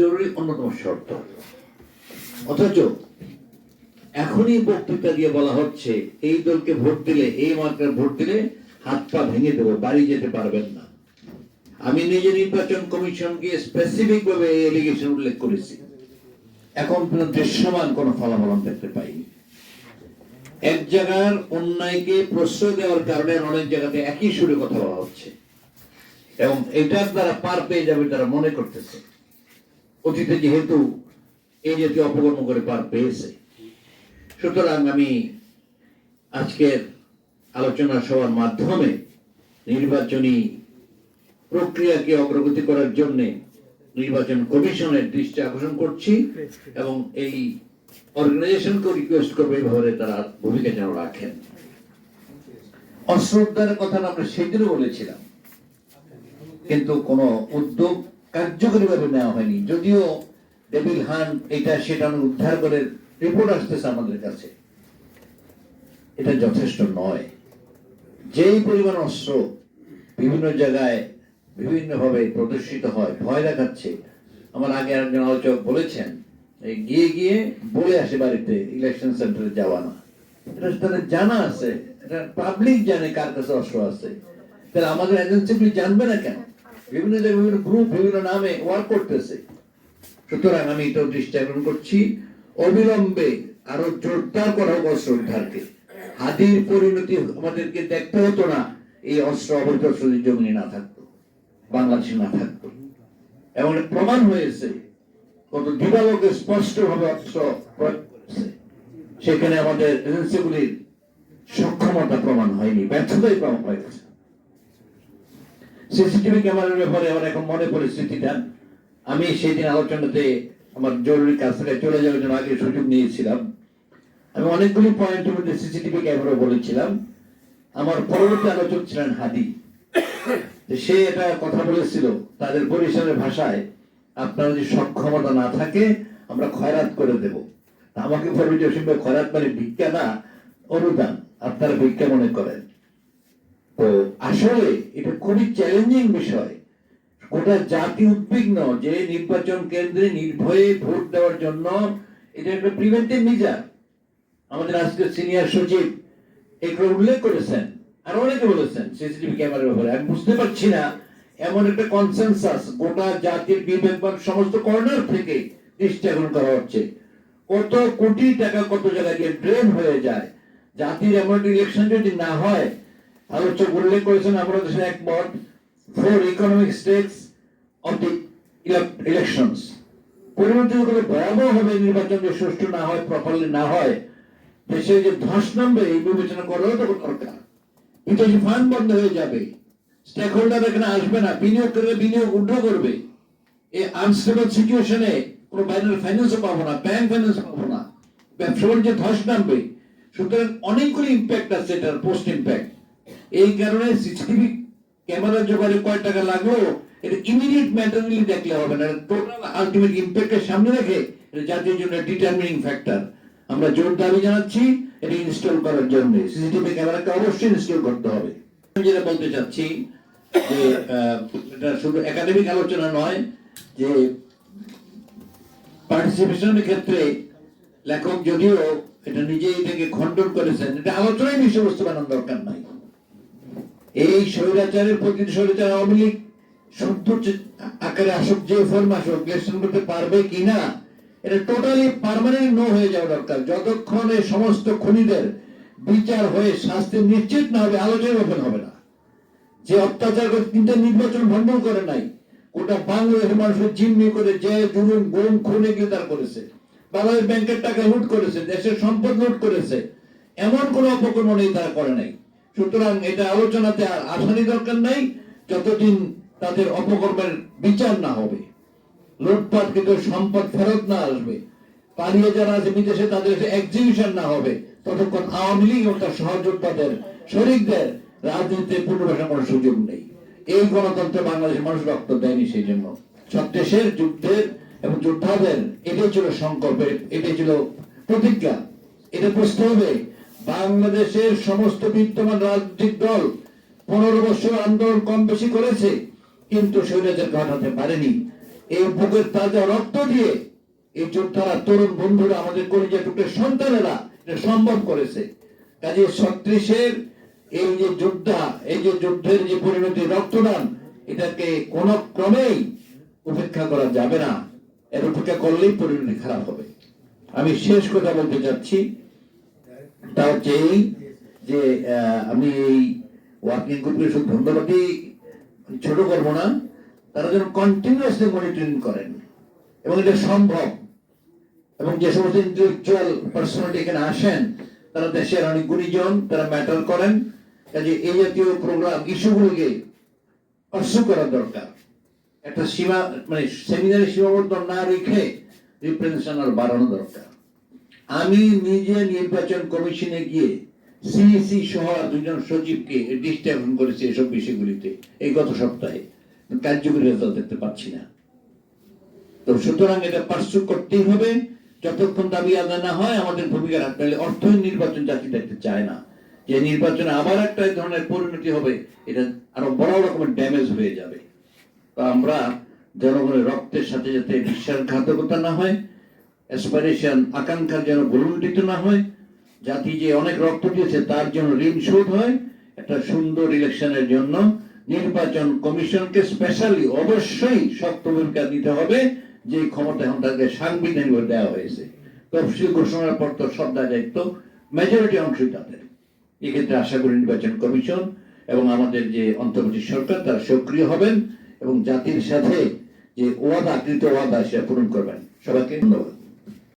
জরুরি অন্যতম শর্ত। অথচ এখনই বক্তৃতা দিয়ে বলা হচ্ছে, এই দলকে ভোট দিলে, এই মার্কার ভোট দিলে হাত পা ভেঙে দেবো, বাড়ি যেতে পারবেন না। আমি নিজে নির্বাচন কমিশনকে স্পেসিফিক ভাবে এই এলিগেশন উল্লেখ করেছি। এখন দৃশ্যমান কোনো ফলাফল দেখতে পাইনি। এক জায়গার অন্যায়কে প্রশ্রয় দেওয়ার কারণে অনেক জায়গাতে একই সুরে কথা বলা হচ্ছে। এবং এটার দ্বারা পার পেয়ে যাবে তারা মনে করতেছে। অতীতে যেহেতু এই জাতীয় অপকর্ম করে পার পেয়েছে। সুতরাং আমি আজকের আলোচনা সভার মাধ্যমে নির্বাচনী প্রক্রিয়াকে অগ্রগতি করার জন্য নির্বাচন কমিশনের দৃষ্টি আকর্ষণ করছি এবং এই অর্গানাইজেশনকে রিকোয়েস্ট করব এইভাবে তারা ভূমিকা যেন রাখেন। অস্ত্র উদ্ধারের কথা আমরা সেদিনও বলেছিলাম। কিন্তু কোনো উদ্যোগ কার্যকরীভাবে নেওয়া হয়নি। যদিও ডেভিল হান এটা সেটা উদ্ধার করে রিপোর্ট আসতেছে আমাদের কাছে। এটা যথেষ্ট নয়। যেই পরিমাণ অস্ত্র বিভিন্ন জায়গায় বিভিন্নভাবে প্রদর্শিত হয়, ভয় দেখাচ্ছে। আমার আগে একজন আলোচক বলেছেন গিয়ে গিয়ে বলে আসে বাড়িতে ইলেকশন সেন্টারে যাওয়া না। এটা তাদের জানা আছে। এটা পাবলিক জানে কার কাছে অস্ত্র আছে। তাহলে আমাদের এজেন্সিগুলি জানবে না কেন? বিভিন্ন জায়গায় বিভিন্ন গ্রুপ বিভিন্ন নামে ওয়ার্ক করতেছে। সুতরাং আমি এটা দৃষ্টি আকর্ষণ করছি, অবিলম্বে আরও জোরদার করা হোক অস্ত্র উদ্ধারকে। হাদির পরিণতি আমাদেরকে দেখতে হতো না, এই অস্ত্র অবৈধ অস্ত্র যদি জমিনে না থাকতো, বাংলাদেশে না থাকতো। এটা প্রমাণ হয়েছে, কত দিবালোকে স্পষ্ট ভাবে অস্ত্র প্রয়োগ করছে। সেখানে আমাদের এজেন্সিগুলির সক্ষমতা প্রমাণ হয়নি, ব্যর্থতাই প্রমাণ হয়েছে সিসিটিভি ক্যামেরার ব্যাপারে আমার এখন মনে পরিস্থিতিটা। আমি সেই দিন আলোচনাতে আমার জরুরি কাজ থেকে চলে যাওয়ার জন্য আগে সুযোগ নিয়েছিলাম। আমি অনেকগুলি পয়েন্টের মধ্যে সিসিটিভি ক্যামেরা বলেছিলাম। আমার পরবর্তী আলোচক ছিলেন হাদি। সে এটা কথা বলেছিল, তাদের পরিসরের ভাষায়, আপনার যদি সক্ষমতা না থাকে, আমরা খয়রাত করে দেব। আমাকে বলবে যে খয়রাত মানে ভিক্ষা না, অনুদান। আপনারা ভিক্ষা মনে করেন। তো আসলে এটা খুবই চ্যালেঞ্জিং বিষয়। গোটা জাতি উদ্বিগ্ন যে নির্বাচন কেন্দ্রে নির্ভয়ে ভোট দেওয়ার জন্য এটা একটা প্রিভেন্টিভ মেজার আমাদের আজকে সিনিয়র সচিব এগুলো উল্লেখ করেছেন, আর অনেকে বলেছেন সিসিটিভি ক্যামেরার ব্যাপারে। আমি বুঝতে পারছি না, এমন একটা কনসেনসাস গোটা জাতির বিবেকবান সমস্ত কর্নার থেকে দৃষ্টি করা হচ্ছে। কত কোটি টাকা কত জায়গায় গিয়ে ড্রেন হয়ে যায়। জাতির এমন ইলেকশন যদি না হয় আলোচক উল্লেখ করেছেন আমরা দেশের একমত four economic states of the elections করে নির্বাচন যে সুষ্ঠু না হয় প্রপারলি না হয়, দেশে যে ধস নামবে, এই বিবেচনা তো দরকার। বিদেশি ফান্ড বন্ধ হয়ে যাবে স্টেক হোল্ডার এখানে আসবে না বিনিয়োগ করে বিনিয়োগ উদ্ধ করবে। এই আনস্টেবল সিচুয়েশনে কোনো বাইরের ফাইন্যান্সও পাবো না ব্যাংক ফাইন্যান্স পাবো না, ব্যবসা বাণিজ্যে ধস নামবে। সুতরাং অনেকগুলি ইম্প্যাক্ট আছে, এটার পোস্ট ইম্প্যাক্ট এই কারণে সিসিটিভি ক্যামেরা জোগাড়ে কয় টাকা লাগল? এটা ইমিডিয়েট ম্যাটারলি দেখলে হবে না টোটাল আলটিমেট ইম্প্যাক্টের সামনে রেখে এটা জাতির জন্য ডিটারমিনিং ফ্যাক্টর আমরা জোর দাবি জানাচ্ছি, এটা ইনস্টল করার জন্য। সিসিটিভি ক্যামেরাকে অবশ্যই ইনস্টল করতে হবে। আমি যেটা বলতে চাচ্ছি, যে এটা শুধু একাডেমিক আলোচনা নয়, যে পার্টিসিপেশনের ক্ষেত্রে লেখক যদিও এটা নিজেই থেকে খণ্ডন করেছেন, এটা আলোচনায় বিষয়বস্তু বানানোর দরকার নাই। এই স্বৈরাচারের প্রতি স্বৈরাচার আওয়ামী লীগ শুদ্ধ আকারে আসুক, যে ফর্ম আসুক ইলেকশন করতে পারবে কিনা এটা টোটালি পার্মানেন্ট নো হয়ে যাওয়া দরকার যতক্ষণ এই সমস্ত খুনিদের বিচার হয়ে শাস্তি নিশ্চিত না হবে, আলোচনা ওপেন হবে না। যে অত্যাচার করে তিনটা নির্বাচন ভণ্ডন করে নাই, গোটা বাংলাদেশের মানুষের জিম্মি করে যে জুলুম, গুম, খুনে গ্রেতার করেছে। বাংলাদেশ ব্যাংকের টাকা লুট করেছে, দেশের সম্পদ লুট করেছে। এমন কোন অপকর্ম নেই তারা করে নাই। সুতরাং এটা আলোচনাতে আর আসারই দরকার নাই, যতদিন তাদের অপকর্মের বিচার না হবে। লুটপাট কিন্তু সম্পদ ফেরত না আসবে। পালিয়ে যারা আছে বিদেশে, তাদের এক্সিবিশন না হবে। ততক্ষণ আওয়ামী লীগ এবং তার সহযোদ্ধাদের, শরিকদের রাজনীতিতে পুনর্বাসন করার সুযোগ নেই। এই গণতন্ত্রে বাংলাদেশের মানুষ রক্ত দেয়নি সেই জন্য সব দেশের যুদ্ধের এবং যোদ্ধাদের, এটাই ছিল সংকল্পের, এটাই ছিল প্রতিজ্ঞা। এটা বুঝতে হবে বাংলাদেশের সমস্ত বিদ্যমান রাজনৈতিক দল পনেরো বছর আন্দোলন কম বেশি করেছে, কিন্তু স্বৈরাচার ঘটাতে পারেনি। এই বুকের তাজা রক্ত দিয়ে এই যোদ্ধারা তরুণ বন্ধুরা আমাদের কলিজা টুকরে সন্তানেরা সম্ভব করেছে। কাজে ছত্রিশের এই যে যোদ্ধা, এই যে যুদ্ধের যে পরিণতি রক্তদান, এটাকে কোন ক্রমেই উপেক্ষা করা যাবে না। এর উপেক্ষা করলেই পরিণতি খারাপ হবে। আমি শেষ কথা বলতে চাচ্ছি তা হচ্ছে এই যে আমি এই ওয়ার্কিং গ্রুপকে শুধু ধন্যবাদই ছোট করব না, তারা যেন কন্টিনিউয়াসলি মনিটরিং করেন। এবং এটা সম্ভব। এবং যে সমস্ত ইন্টেলেকচুয়াল পার্সোনালিটি এখানে আসেন, তারা দেশের অনেক গুণীজন, তারা ম্যাটার করেন। কাজে এই জাতীয় প্রোগ্রাম ইস্যুগুলোকে পার্সু করা দরকার। একটা সীমা মানে সেমিনারে সীমাবদ্ধ না রেখে রিপ্রেজেন্টেশন আর বাড়ানো দরকার। আমি নিজে নির্বাচন কমিশনে গিয়ে সিইসি সহ দুজন সচিবকে ডিস্টার্বন করেছি এসব বিষয়গুলিতে এই গত সপ্তাহে। কার্যকরী রেজাল্ট দেখতে পাচ্ছি না। তো সুতরাং এটা পার্সু করতেই হবে। যতক্ষণ দাবি আদায় না হয়, আমাদের ভূমিকা রাখতে হলে অর্থহীন নির্বাচন জাতি দেখতে চায় না। যে নির্বাচনে আবার একটা ধরনের পরিণতি হবে, এটা আরও বড় রকমের ড্যামেজ হয়ে যাবে। তো আমরা জনগণের রক্তের সাথে যাতে বিশ্বাসঘাতকতা না হয় অ্যাসপাইরেশন আকাঙ্ক্ষার যেন ভুলুণ্ঠিত না হয়, জাতি যে অনেক রক্ত দিয়েছে তার জন্য ঋণ শোধ হয়। একটা সুন্দর ইলেকশনের জন্য নির্বাচন কমিশনকে স্পেশালি অবশ্যই শক্ত ভূমিকা দিতে হবে, যে ক্ষমতা এখন তাকে সাংবিধানিক দেওয়া হয়েছে। তফসিল ঘোষণার পর তো সব দায়িত্ব মেজরিটি অংশই তাদের। এক্ষেত্রে আশা করি নির্বাচন কমিশন এবং আমাদের যে অন্তর্বর্তী সরকার, তারা সক্রিয় হবেন এবং জাতির সাথে যে ওয়াদা কৃত ওয়াদা সেটা পূরণ করবেন। সবাইকে ধন্যবাদ।